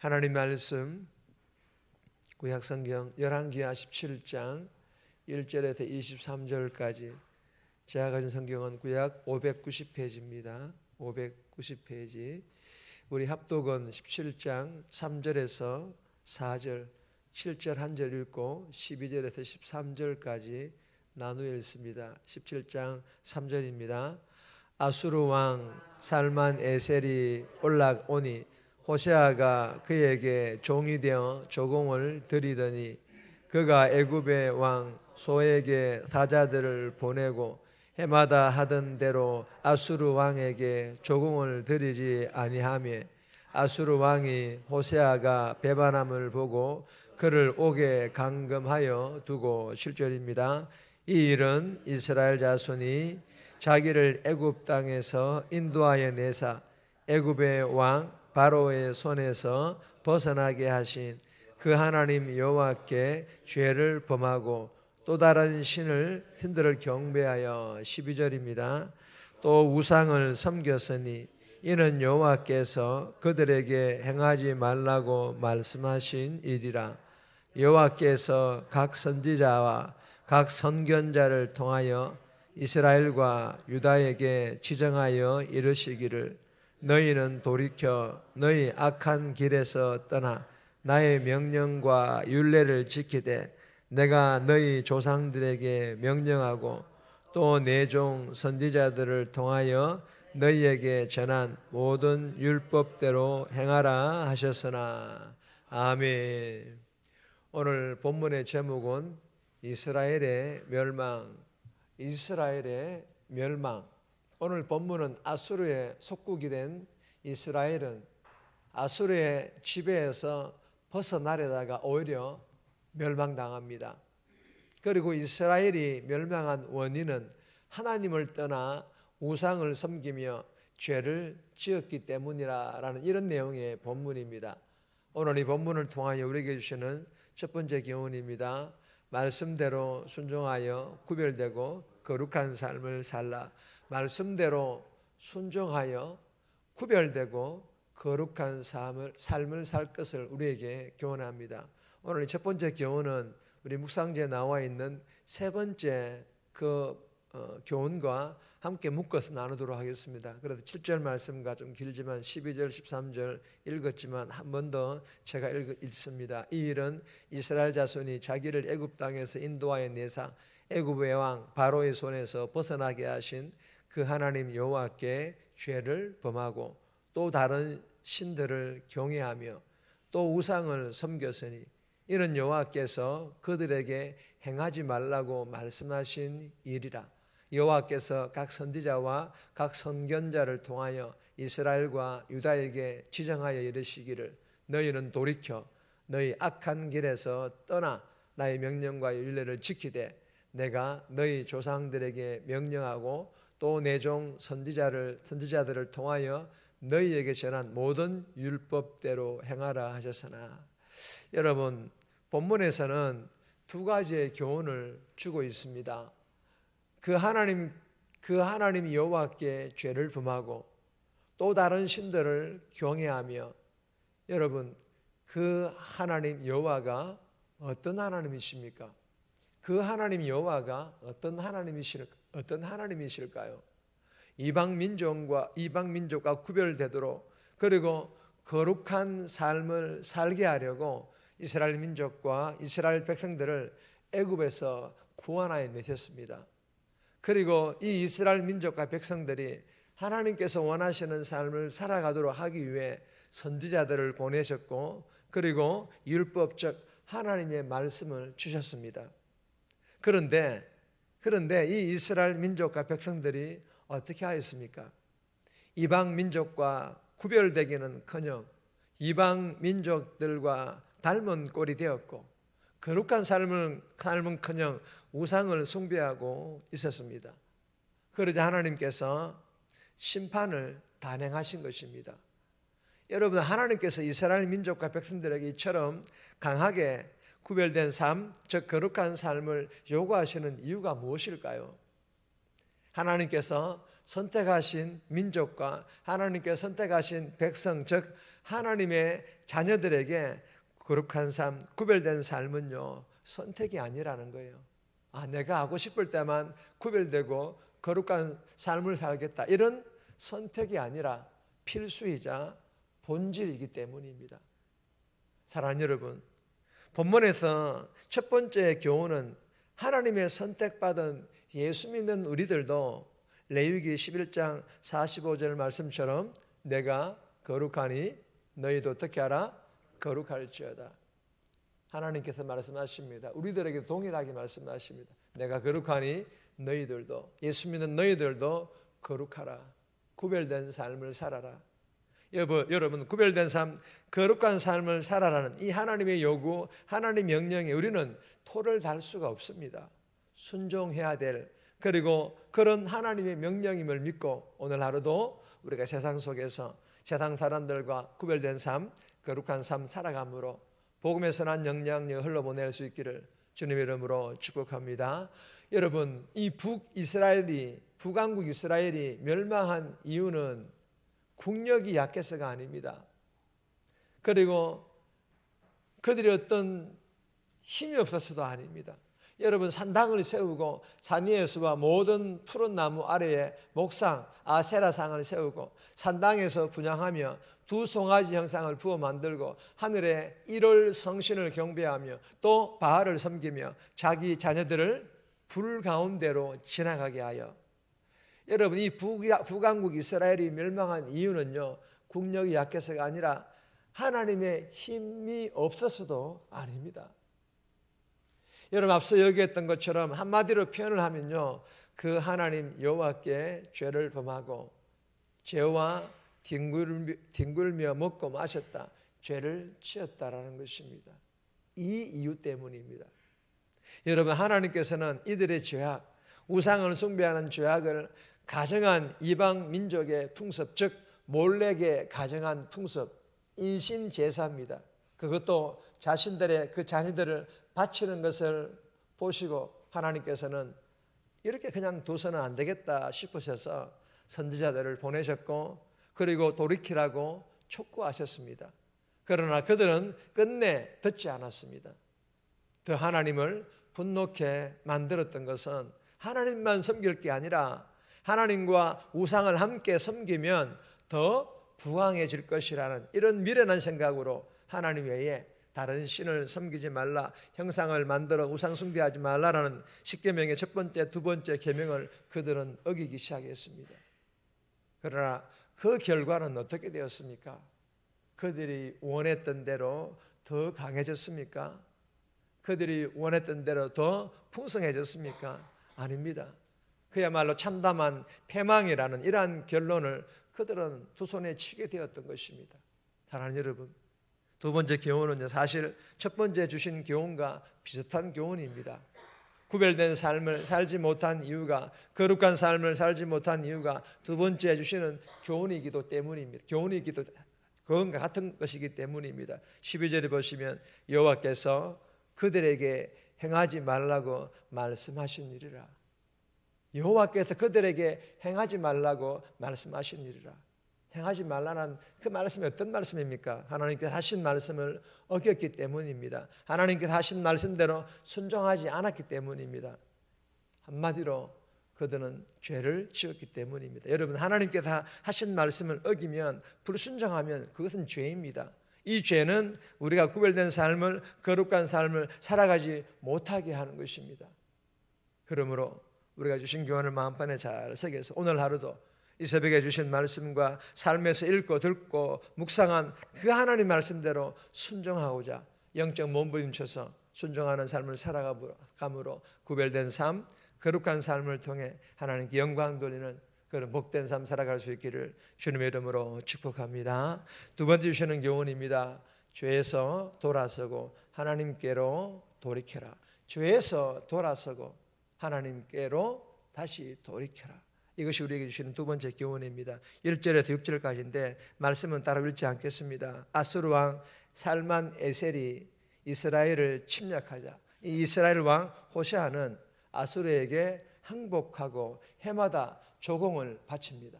하나님 말씀 구약성경 열왕기하 17장 1절에서 23절까지 제가 가진 성경은 구약 590페이지입니다. 590페이지. 우리 합독은 17장 3절에서 4절, 7절 한 절 읽고 12절에서 13절까지 나누어 읽습니다. 17장 3절입니다. 아수르 왕 살만 에셀이 올라오니 호세아가 그에게 종이 되어 조공을 드리더니 그가 애굽의 왕 소에게 사자들을 보내고 해마다 하던 대로 아수르 왕에게 조공을 드리지 아니하며 아수르 왕이 호세아가 배반함을 보고 그를 오게 감금하여 두고 7절입니다. 이 일은 이스라엘 자손이 자기를 애굽 땅에서 인도하여 내사 애굽의 왕 바로의 손에서 벗어나게 하신 그 하나님 여호와께 죄를 범하고 또 다른 신을 신들을 경배하여 12절입니다. 또 우상을 섬겼으니 이는 여호와께서 그들에게 행하지 말라고 말씀하신 일이라 여호와께서 각 선지자와 각 선견자를 통하여 이스라엘과 유다에게 지정하여 이르시기를 너희는 돌이켜 너희 악한 길에서 떠나 나의 명령과 윤례를 지키되 내가 너희 조상들에게 명령하고 또 내 종 선지자들을 통하여 너희에게 전한 모든 율법대로 행하라 하셨으나 아멘. 오늘 본문의 제목은 이스라엘의 멸망, 이스라엘의 멸망. 오늘 본문은 아수르의 속국이 된 이스라엘은 아수르의 지배에서 벗어나려다가 오히려 멸망당합니다. 그리고 이스라엘이 멸망한 원인은 하나님을 떠나 우상을 섬기며 죄를 지었기 때문이라는 이런 내용의 본문입니다. 오늘 이 본문을 통하여 우리에게 주시는 첫 번째 교훈입니다. 말씀대로 순종하여 구별되고 거룩한 삶을 살라. 말씀대로 순종하여 구별되고 거룩한 삶을, 삶을 살 것을 우리에게 교훈합니다. 오늘 첫 번째 교훈은 우리 묵상지에 나와 있는 세 번째 그 어, 교훈과 함께 묶어서 나누도록 하겠습니다. 그래서 7절 말씀과 좀 길지만 12절, 13절 읽었지만 한 번 더 제가 읽, 읽습니다. 이 일은 이스라엘 자손이 자기를 애굽 땅에서 인도하여 내사 애굽의 왕 바로의 손에서 벗어나게 하신 그 하나님 여호와께 죄를 범하고 또 다른 신들을 경외하며 또 우상을 섬겼으니 이는 여호와께서 그들에게 행하지 말라고 말씀하신 일이라. 여호와께서 각 선지자와 각 선견자를 통하여 이스라엘과 유다에게 지정하여 이르시기를 너희는 돌이켜 너희 악한 길에서 떠나 나의 명령과 윤례를 지키되 내가 너희 조상들에게 명령하고 또 내 종 선지자를 선지자들을 통하여 너희에게 전한 모든 율법대로 행하라 하셨으나 여러분 본문에서는 두 가지의 교훈을 주고 있습니다. 그 하나님 그 하나님 여호와께 죄를 범하고 또 다른 신들을 경외하며 여러분 그 하나님 여호와가 어떤 하나님이십니까? 그 하나님 여호와가 어떤 하나님이실 어떤 하나님이실까요? 이방 민족과 이방 민족과 구별되도록 그리고 거룩한 삶을 살게 하려고 이스라엘 민족과 이스라엘 백성들을 애굽에서 구원하여 내셨습니다. 그리고 이 이스라엘 민족과 백성들이 하나님께서 원하시는 삶을 살아가도록 하기 위해 선지자들을 보내셨고 그리고 율법적 하나님의 말씀을 주셨습니다. 그런데 그런데 이 이스라엘 민족과 백성들이 어떻게 하였습니까? 이방 민족과 구별되기는커녕 이방 민족들과 닮은 꼴이 되었고 거룩한 삶을 삶은커녕 우상을 숭배하고 있었습니다. 그러자 하나님께서 심판을 단행하신 것입니다. 여러분 하나님께서 이스라엘 민족과 백성들에게 이처럼 강하게 구별된 삶, 즉 거룩한 삶을 요구하시는 이유가 무엇일까요? 하나님께서 선택하신 민족과 하나님께서 선택하신 백성, 즉 하나님의 자녀들에게 거룩한 삶, 구별된 삶은요, 선택이 아니라는 거예요. 아, 내가 하고 싶을 때만 구별되고 거룩한 삶을 살겠다. 이런 선택이 아니라 필수이자 본질이기 때문입니다. 사랑하는 여러분, 본문에서 첫 번째 교훈은 하나님의 선택받은 예수 믿는 우리들도 레위기 11장 45절 말씀처럼 내가 거룩하니 너희도 어떻게 하라? 거룩할지어다. 하나님께서 말씀하십니다. 우리들에게 동일하게 말씀하십니다. 내가 거룩하니 너희들도 예수 믿는 너희들도 거룩하라. 구별된 삶을 살아라. 여러분, 구별된 삶, 거룩한 삶을 살아라는 이 하나님의 요구, 하나님 명령에 우리는 토를 달 수가 없습니다. 순종해야 될 그리고 그런 하나님의 명령임을 믿고 오늘 하루도 우리가 세상 속에서 세상 사람들과 구별된 삶, 거룩한 삶 살아감으로 복음의 선한 영향력 흘러보낼 수 있기를 주님 이름으로 축복합니다. 여러분, 이 북이스라엘이 북왕국 이스라엘이 멸망한 이유는 국력이 약해서가 아닙니다. 그리고 그들이 어떤 힘이 없어서도 아닙니다. 여러분 산당을 세우고 산 위에서와 모든 푸른 나무 아래에 목상 아세라상을 세우고 산당에서 분양하며 두 송아지 형상을 부어 만들고 하늘에 일월 성신을 경배하며 또 바알을 섬기며 자기 자녀들을 불 가운데로 지나가게 하여 여러분 이 북왕국 이스라엘이 멸망한 이유는요 국력이 약해서가 아니라 하나님의 힘이 없어서도 아닙니다. 여러분 앞서 얘기했던 것처럼 한마디로 표현을 하면요. 그 하나님 여호와께 죄를 범하고 죄와 뒹굴며 먹고 마셨다. 죄를 지었다라는 것입니다. 이 이유 때문입니다. 여러분 하나님께서는 이들의 죄악, 우상을 숭배하는 죄악을 가정한 이방 민족의 풍습, 즉 몰래게 가정한 풍습, 인신 제사입니다. 그것도 자신들의 그 자녀들을 바치는 것을 보시고 하나님께서는 이렇게 그냥 둬서는 안 되겠다 싶으셔서 선지자들을 보내셨고 그리고 돌이키라고 촉구하셨습니다. 그러나 그들은 끝내 듣지 않았습니다. 더 하나님을 분노케 만들었던 것은 하나님만 섬길 게 아니라 하나님과 우상을 함께 섬기면 더 부강해질 것이라는 이런 미련한 생각으로 하나님 외에 다른 신을 섬기지 말라 형상을 만들어 우상 숭배하지 말라라는 십계명의 첫 번째 두 번째 계명을 그들은 어기기 시작했습니다. 그러나 그 결과는 어떻게 되었습니까? 그들이 원했던 대로 더 강해졌습니까? 그들이 원했던 대로 더 풍성해졌습니까? 아닙니다. 그야말로 참담한 패망이라는 이러한 결론을 그들은 두 손에 치게 되었던 것입니다. 사랑하는 여러분, 두 번째 교훈은 사실 첫 번째 주신 교훈과 비슷한 교훈입니다. 구별된 삶을 살지 못한 이유가 거룩한 삶을 살지 못한 이유가 두 번째 주시는 교훈이기도 때문입니다. 교훈이기도 그건가 같은 것이기 때문입니다. 12절에 보시면 여호와께서 그들에게 행하지 말라고 말씀하신 일이라. 여호와께서 그들에게 행하지 말라고 말씀하신 일이라. 행하지 말라는 그 말씀이 어떤 말씀입니까? 하나님께서 하신 말씀을 어겼기 때문입니다. 하나님께서 하신 말씀대로 순종하지 않았기 때문입니다. 한마디로 그들은 죄를 지었기 때문입니다. 여러분 하나님께서 하신 말씀을 어기면 불순종하면 그것은 죄입니다. 이 죄는 우리가 구별된 삶을 거룩한 삶을 살아가지 못하게 하는 것입니다. 그러므로 우리가 주신 교훈을 마음판에 잘 새겨서 오늘 하루도 이 새벽에 주신 말씀과 삶에서 읽고 듣고 묵상한 그 하나님 말씀대로 순종하고자 영적 몸부림쳐서 순종하는 삶을 살아감으로 구별된 삶, 거룩한 삶을 통해 하나님께 영광 돌리는 그런 복된 삶 살아갈 수 있기를 주님의 이름으로 축복합니다. 두 번째 주시는 교훈입니다. 죄에서 돌아서고 하나님께로 돌이켜라. 죄에서 돌아서고 하나님께로 다시 돌이켜라. 이것이 우리에게 주시는 두 번째 교훈입니다. 1절에서 6절까지인데 말씀은 따로 읽지 않겠습니다. 아수르 왕 살만 에셀이 이스라엘을 침략하자 이 이스라엘 왕 호세아는 아수르에게 항복하고 해마다 조공을 바칩니다.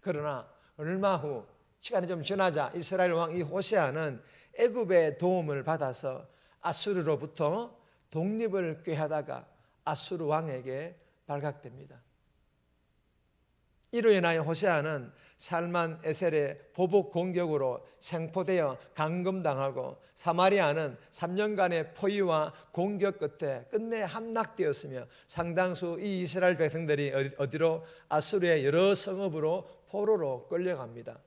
그러나 얼마 후 시간이 좀 지나자 이스라엘 왕 이 호세아는 애굽의 도움을 받아서 아수르로부터 독립을 꾀하다가 아수르 왕에게 발각됩니다. 이로 인하여 호세아는 살만 에셀의 보복 공격으로 생포되어 감금당하고 사마리아는 3년간의 포위와 공격 끝에 끝내 함락되었으며 상당수 이 이스라엘 백성들이 어디- 어디로 아수르의 여러 성읍으로 포로로 끌려갑니다.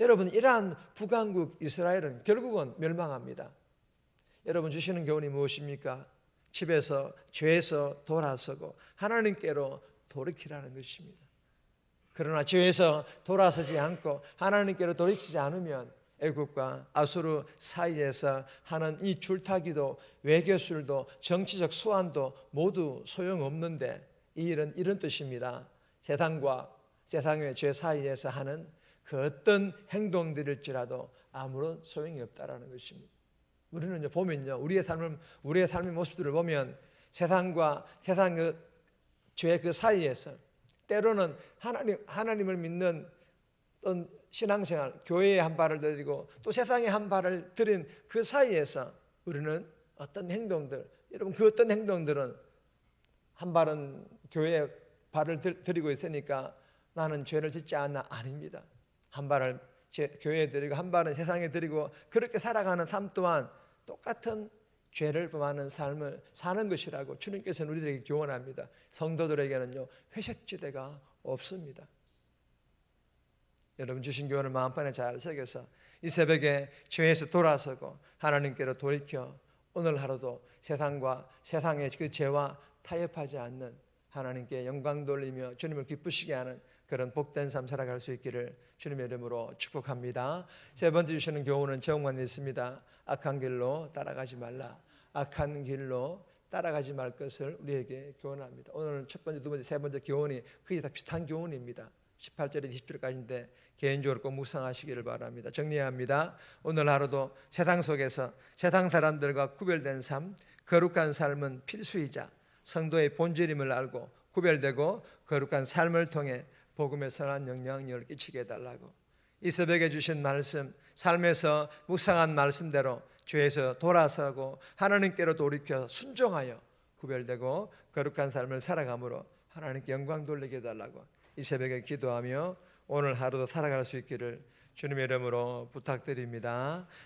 여러분 이러한 북왕국 이스라엘은 결국은 멸망합니다. 여러분 주시는 교훈이 무엇입니까? 집에서 죄에서 돌아서고 하나님께로 돌이키라는 것입니다. 그러나 죄에서 돌아서지 않고 하나님께로 돌이키지 않으면 애국과 아수르 사이에서 하는 이 줄타기도 외교술도 정치적 수완도 모두 소용없는데 이 일은 이런 뜻입니다. 세상과 세상의 죄 사이에서 하는 그 어떤 행동들일지라도 아무런 소용이 없다라는 것입니다. 우리는 보면요, 우리의 삶을 우리의 삶의 모습들을 보면 세상과 세상 그죄 그 사이에서 때로는 하나님 하나님을 믿는 어떤 신앙생활, 교회에 한 발을 들이고 또 세상에 한 발을 들인 그 사이에서 우리는 어떤 행동들, 여러분 그 어떤 행동들은 한 발은 교회에 발을 들- 들이고 있으니까 나는 죄를 짓지 않나 아닙니다. 한 발을 제- 교회에 드리고 한 발은 세상에 드리고 그렇게 살아가는 삶 또한 똑같은 죄를 범하는 삶을 사는 것이라고 주님께서는 우리들에게 교원합니다. 성도들에게는요 회색지대가 없습니다. 여러분 주신 교훈을 마음판에 잘 새겨서 이 새벽에 죄에서 돌아서고 하나님께로 돌이켜 오늘 하루도 세상과 세상의 그 죄와 타협하지 않는 하나님께 영광 돌리며 주님을 기쁘시게 하는 그런 복된 삶 살아갈 수 있기를 주님의 이름으로 축복합니다. 세 번째 주시는 교훈은 제목만 있습니다. 악한 길로 따라가지 말라. 악한 길로 따라가지 말 것을 우리에게 교훈합니다. 오늘 첫 번째, 두 번째, 세 번째 교훈이 거의 다 비슷한 교훈입니다. 18절에 20절까지인데 개인적으로 꼭 묵상하시기를 바랍니다. 정리해야 합니다. 오늘 하루도 세상 속에서 세상 사람들과 구별된 삶, 거룩한 삶은 필수이자 성도의 본질임을 알고 구별되고 거룩한 삶을 통해 복음의 선한 영향력을 끼치게 해달라고 이 새벽에 주신 말씀 삶에서 묵상한 말씀대로 죄에서 돌아서고 하나님께로 돌이켜 순종하여 구별되고 거룩한 삶을 살아감으로 하나님께 영광 돌리게 해달라고 이 새벽에 기도하며 오늘 하루도 살아갈 수 있기를 주님의 이름으로 부탁드립니다.